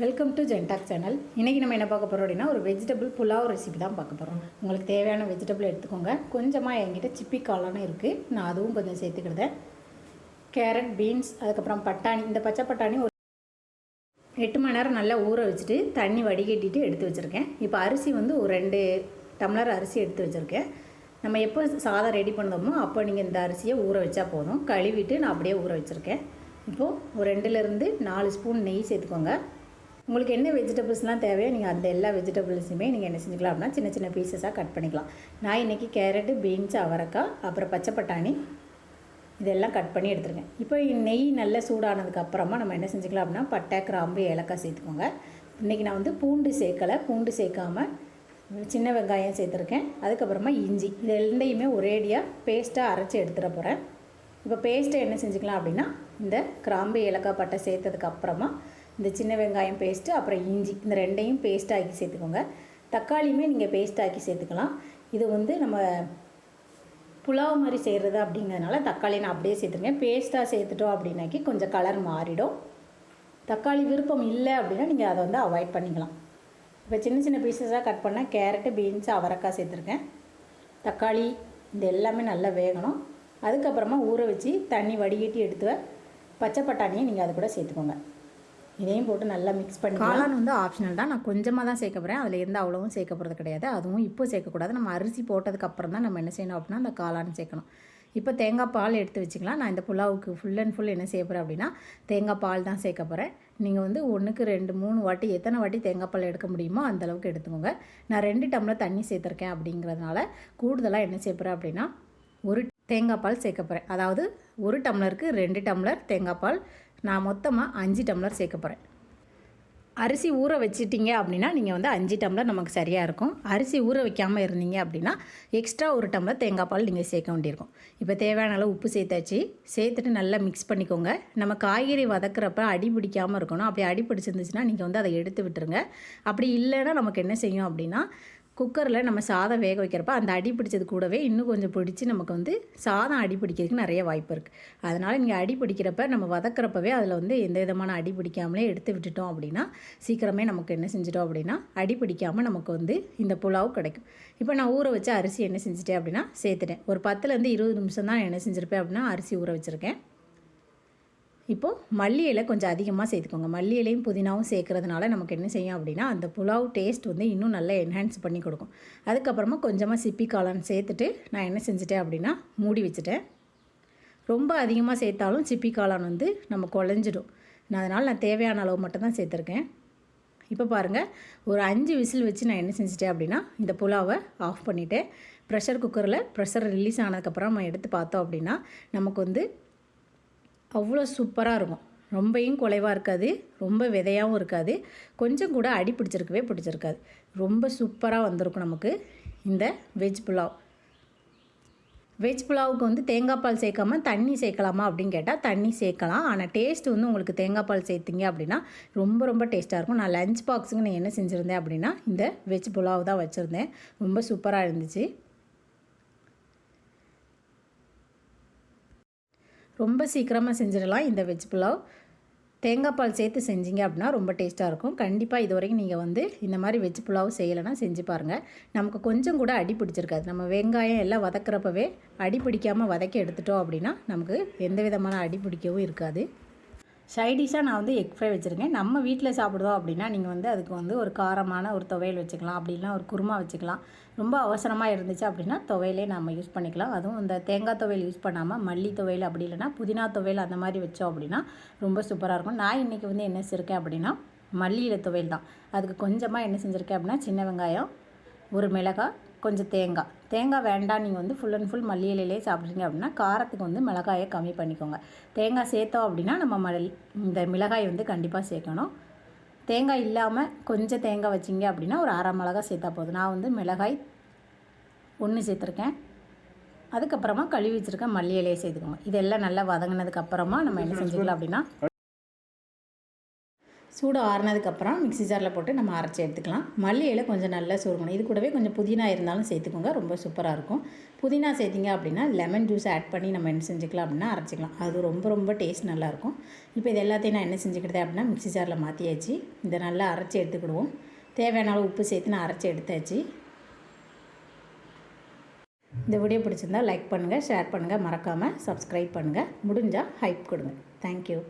Welcome to ஜென்டாக் channel இன்றைக்கி நம்ம என்ன பார்க்க போகிறோம் அப்படின்னா ஒரு வெஜிடபிள் புலாவ் ரெசிபி தான் பார்க்க போகிறோம் உங்களுக்கு தேவையான வெஜிடபிள் எடுத்துக்கோங்க. கொஞ்சமாக என்கிட்ட சிப்பி காளானும் இருக்குது நான் அதுவும் கொஞ்சம் சேர்த்துக்கிடுதேன். கேரட் பீன்ஸ் அதுக்கப்புறம் பட்டாணி. இந்த பச்சை பட்டாணி ஒரு எட்டு மணி நேரம் நல்லா ஊற வச்சுட்டு தண்ணி வடிகட்டிட்டு எடுத்து வச்சுருக்கேன். இப்போ அரிசி வந்து ஒரு ரெண்டு டம்ளர் அரிசி எடுத்து வச்சுருக்கேன். நம்ம எப்போ சாதம் ரெடி பண்ணோமோ அப்போ நீங்கள் இந்த அரிசியை ஊற வச்சா போதும். கழுவிட்டு நான் அப்படியே ஊற வச்சுருக்கேன். இப்போது ஒரு ரெண்டுலேருந்து நாலு ஸ்பூன் நெய் சேர்த்துக்கோங்க. உங்களுக்கு என்ன வெஜிடபிள்ஸ்லாம் தேவையோ நீங்கள் அந்த எல்லா வெஜிடபிள்ஸுமே நீங்கள் என்ன செஞ்சுக்கலாம் அப்படின்னா சின்ன சின்ன பீசஸாக கட் பண்ணிக்கலாம். நான் இன்றைக்கி கேரட்டு பீன்ஸ் அவரைக்காய் அப்புறம் பச்சை பட்டாணி இதெல்லாம் கட் பண்ணி எடுத்துருக்கேன். இப்போ நெய் நல்லா சூடானதுக்கு அப்புறமா நம்ம என்ன செஞ்சுக்கலாம் அப்படின்னா பட்டை கிராம்பு ஏலக்காய் சேர்த்துக்கோங்க. இன்றைக்கி நான் வந்து பூண்டு சேர்க்கலை. பூண்டு சேர்க்காம சின்ன வெங்காயம் சேர்த்துருக்கேன். அதுக்கப்புறமா இஞ்சி. இது ரெண்டையுமே ஒரேடியாக பேஸ்ட்டாக அரைச்சி எடுத்துட போகிறேன் இப்போ பேஸ்ட்டை என்ன செஞ்சுக்கலாம் அப்படின்னா இந்த கிராம்பு ஏலக்காய் பட்டை சேர்த்ததுக்கு அப்புறமா இந்த சின்ன வெங்காயம் பேஸ்ட்டு அப்புறம் இஞ்சி இந்த ரெண்டையும் பேஸ்ட்டாக்கி சேர்த்துக்கோங்க. தக்காளியுமே நீங்கள் பேஸ்ட்டாக்கி சேர்த்துக்கலாம். இது வந்து நம்ம புலாவ் மாதிரி செய்கிறது அப்படிங்கிறதுனால தக்காளி நான் அப்படியே சேர்த்துருக்கேன் பேஸ்ட்டாக சேர்த்துட்டோம் அப்படின்னாக்கி கொஞ்சம் கலர் மாறிடும். தக்காளி விருப்பம் இல்லை அப்படின்னா நீங்கள் அதை வந்து அவாய்ட் பண்ணிக்கலாம். இப்போ சின்ன சின்ன பீசஸாக கட் பண்ணால் கேரட்டு பீன்ஸ் அவரைக்காய் சேர்த்துருக்கேன். தக்காளி இது எல்லாமே நல்லா வேகணும். அதுக்கப்புறமா ஊற வச்சு தண்ணி வடிகட்டி எடுத்து பச்சை பட்டாணியை நீங்கள் அது கூட சேர்த்துக்கோங்க. இதையும் போட்டு நல்லா மிக்ஸ் பண்ணி காளான் வந்து ஆப்ஷனல் தான். நான் கொஞ்சமாக தான் சேர்க்க போகிறேன் அதில் எந்த அவ்வளவும் சேர்க்க போகிறது கிடையாது. அதுவும் இப்போ சேர்க்கக்கூடாது நம்ம அரிசி போட்டதுக்கப்புறம் தான் நம்ம என்ன செய்யணும் அப்படின்னா அந்த காளான் சேர்க்கணும். இப்போ தேங்காய் பால் எடுத்து வச்சுக்கலாம். நான் இந்த புலாவுக்கு ஃபுல் அண்ட் ஃபுல் என்ன செய்ய போகிறேன் அப்படின்னா தேங்காய் பால் தான் சேர்க்க போகிறேன் நீங்கள் வந்து ஒன்றுக்கு ரெண்டு மூணு வாட்டி எத்தனை வாட்டி தேங்காய் பால் எடுக்க முடியுமோ அந்த அளவுக்கு எடுத்துக்கோங்க. நான் ரெண்டு டம்ளர் தண்ணி சேர்த்துருக்கேன் அப்படிங்கிறதுனால கூடுதலாக என்ன செய்ய போகிறேன் அப்படின்னா ஒரு தேங்காய் பால் சேர்க்க போகிறேன் அதாவது ஒரு டம்ளருக்கு ரெண்டு டம்ளர் தேங்காய் பால் நான் மொத்தமாக அஞ்சு டம்ளர் சேர்க்க போகிறேன் அரிசி ஊற வச்சிட்டிங்க அப்படின்னா நீங்கள் வந்து அஞ்சு டம்ளர் நமக்கு சரியாக இருக்கும். அரிசி ஊற வைக்காமல் இருந்தீங்க அப்படின்னா எக்ஸ்ட்ரா ஒரு டம்ளர் தேங்காய் பால் நீங்கள் சேர்க்க வேண்டியிருக்கும். இப்போ தேவையான அளவு உப்பு சேர்த்தாச்சு. சேர்த்துட்டு நல்லா மிக்ஸ் பண்ணிக்கோங்க. நம்ம காய்கறி வதக்குறப்ப அடி பிடிக்காமல் இருக்கணும். அப்படி அடி பிடிச்சிருந்துச்சுன்னா நீங்கள் வந்து அதை எடுத்து விட்டுருங்க. அப்படி இல்லைன்னா நமக்கு என்ன செய்யும் அப்படின்னா குக்கரில் நம்ம சாதம் வேக வைக்கிறப்ப அந்த அடி பிடிச்சது கூடவே இன்னும் கொஞ்சம் பிடிச்சி நமக்கு வந்து சாதம் அடி பிடிக்கிறதுக்கு நிறைய வாய்ப்பு இருக்குது அதனால் நீங்கள் அடி பிடிக்கிறப்ப நம்ம வதக்கிறப்பவே அதில் வந்து எந்த விதமான அடி பிடிக்காமலே எடுத்து விட்டுட்டோம் அப்படின்னா சீக்கிரமே நமக்கு என்ன செஞ்சிட்டோம் அப்படின்னா அடி பிடிக்காமல் நமக்கு வந்து இந்த புலாவ் கிடைக்கும். இப்போ நான் ஊற வச்ச அரிசி என்ன செஞ்சுட்டேன் அப்படின்னா சேர்த்துட்டேன். ஒரு பத்துலேருந்து இருபது நிமிஷம் தான் என்ன செஞ்சுருப்பேன் அப்படின்னா அரிசி ஊற வச்சுருக்கேன். இப்போது மல்லி இலை கொஞ்சம் அதிகமாக சேர்த்துக்கோங்க. மல்லி இலையும் புதினாவும் சேர்க்குறதுனால நமக்கு என்ன செய்யும் அப்படின்னா அந்த புலாவ் டேஸ்ட் வந்து இன்னும் நல்லா என்ஹான்ஸ் பண்ணி கொடுக்கும். அதுக்கப்புறமா கொஞ்சமாக சிப்பி காளான் சேர்த்துட்டு நான் என்ன செஞ்சுட்டேன் அப்படின்னா மூடி வச்சுட்டேன். ரொம்ப அதிகமாக சேர்த்தாலும் சிப்பி காளான் வந்து நம்ம குழஞ்சிடும். நான் அதனால் நான் தேவையான அளவு மட்டும் தான் சேர்த்துருக்கேன். இப்போ பாருங்கள் ஒரு அஞ்சு விசில் வச்சு நான் என்ன செஞ்சிட்டேன் அப்படின்னா இந்த புலாவை ஆஃப் பண்ணிவிட்டேன் ப்ரெஷர் குக்கரில் ப்ரெஷர் ரிலீஸ் ஆனதுக்கப்புறம் நம்ம எடுத்து பார்த்தோம் அப்படின்னா நமக்கு வந்து அவ்வளோ சூப்பராக இருக்கும். ரொம்பையும் குலைவாக இருக்காது ரொம்ப விதையாகவும் இருக்காது கொஞ்சம் கூட அடி பிடிச்சிருக்கவே பிடிச்சிருக்காது. ரொம்ப சூப்பராக வந்திருக்கும் நமக்கு இந்த வெஜ் புலாவ். வெஜ் புலாவுக்கு வந்து தேங்காய் பால் சேர்க்காம தண்ணி சேர்க்கலாமா அப்படின்னு கேட்டால் தண்ணி சேர்க்கலாம். ஆனால் டேஸ்ட் வந்து உங்களுக்கு தேங்காய் பால் சேர்த்திங்க அப்படின்னா ரொம்ப ரொம்ப டேஸ்ட்டாக இருக்கும். நான் லஞ்ச் பாக்ஸுக்கு நான் என்ன செஞ்சுருந்தேன் அப்படின்னா இந்த வெஜ் புலாவ் தான் வச்சுருந்தேன். ரொம்ப சூப்பராக இருந்துச்சு. ரொம்ப சீக்கிரமாக செஞ்சிடலாம் இந்த வெஜ் புலாவ் தேங்காய் பால் சேர்த்து செஞ்சீங்க அப்படின்னா ரொம்ப டேஸ்ட்டாக இருக்கும். கண்டிப்பாக இது வரைக்கும் நீங்கள் வந்து இந்த மாதிரி வெஜ் புலாவ் செய்யலைன்னா செஞ்சு பாருங்கள் நமக்கு கொஞ்சம் கூட அடி பிடிச்சிருக்காது. நம்ம வெங்காயம் எல்லாம் வதக்குறப்பவே அடி பிடிக்காமல் வதக்கி எடுத்துட்டோம் அப்படின்னா நமக்கு எந்த விதமான அடி பிடிக்கவும் இருக்காது. சைடிஷாக நான் வந்து எக் ஃப்ரை வச்சுருக்கேன். நம்ம வீட்டில் சாப்பிடுவோம் அப்படின்னா நீங்கள் வந்து அதுக்கு வந்து ஒரு காரமான ஒரு துவையல் வச்சுக்கலாம். அப்படின்னா ஒரு குருமா வச்சுக்கலாம். ரொம்ப அவசரமாக இருந்துச்சு அப்படின்னா துவையலே நம்ம யூஸ் பண்ணிக்கலாம். அதுவும் இந்த தேங்காய் துவையல் யூஸ் பண்ணாமல் மல்லி துவையல் அப்படி இல்லைன்னா புதினா துவையல் அந்த மாதிரி வச்சோம் அப்படின்னா ரொம்ப சூப்பராக இருக்கும். நான் இன்றைக்கி வந்து என்ன செஞ்சுருக்கேன் அப்படின்னா மல்லியில் துவையல் தான். அதுக்கு கொஞ்சமாக என்ன செஞ்சுருக்கேன் அப்படின்னா சின்ன வெங்காயம் ஒரு மிளகாய் கொஞ்சம் தேங்காய். தேங்காய் வேண்டாம் நீங்கள் வந்து ஃபுல் அண்ட் ஃபுல் மல்லி இலையிலே சாப்பிட்றீங்க அப்படின்னா காரத்துக்கு வந்து மிளகாயை கம்மி பண்ணிக்கோங்க. தேங்காய் சேர்த்தோம் அப்படின்னா நம்ம மல் இந்த மிளகாய் வந்து கண்டிப்பாக சேர்க்கணும். தேங்காய் இல்லாமல் கொஞ்சம் தேங்காய் வச்சிங்க அப்படின்னா ஒரு அரை மிளகாய் சேர்த்தா போதும். நான் வந்து மிளகாய் ஒன்று சேர்த்துருக்கேன். அதுக்கப்புறமா கழுவி வச்சுருக்க மல்லி இலையை சேர்த்துக்கோங்க. இதெல்லாம் நல்லா வதங்கினதுக்கு அப்புறமா நம்ம என்ன செஞ்சுக்கலாம் அப்படின்னா சூடு ஆறுனதுக்கப்புறம் மிக்ஸி ஜாரில் போட்டு நம்ம அரைச்சி எடுத்துக்கலாம். மல்லியில் கொஞ்சம் நல்லா சுருங்கணும் இது கூடவே கொஞ்சம் புதினா இருந்தாலும் சேர்த்துக்கோங்க. ரொம்ப சூப்பராக இருக்கும். புதினா சேர்த்திங்க அப்படின்னா லெமன் ஜூஸ் ஆட் பண்ணி நம்ம என்ன செஞ்சுக்கலாம் அப்படின்னா அரைச்சிக்கலாம். அது ரொம்ப ரொம்ப டேஸ்ட் நல்லாயிருக்கும் இப்போ இது எல்லாத்தையும் நான் என்ன செஞ்சுக்கிட்டேன் அப்படின்னா மிக்ஸி ஜாரில் மாற்றியாச்சு இதை நல்லா அரைச்சி எடுத்துக்கிடுவோம். தேவையான அளவு உப்பு சேர்த்து நான் அரைச்சி எடுத்தாச்சு. இந்த வீடியோ பிடிச்சிருந்தா லைக் பண்ணுங்கள் ஷேர் பண்ணுங்கள் மறக்காமல் சப்ஸ்கிரைப் பண்ணுங்கள் முடிஞ்சால் ஹைப் கொடுங்க. தேங்க்யூ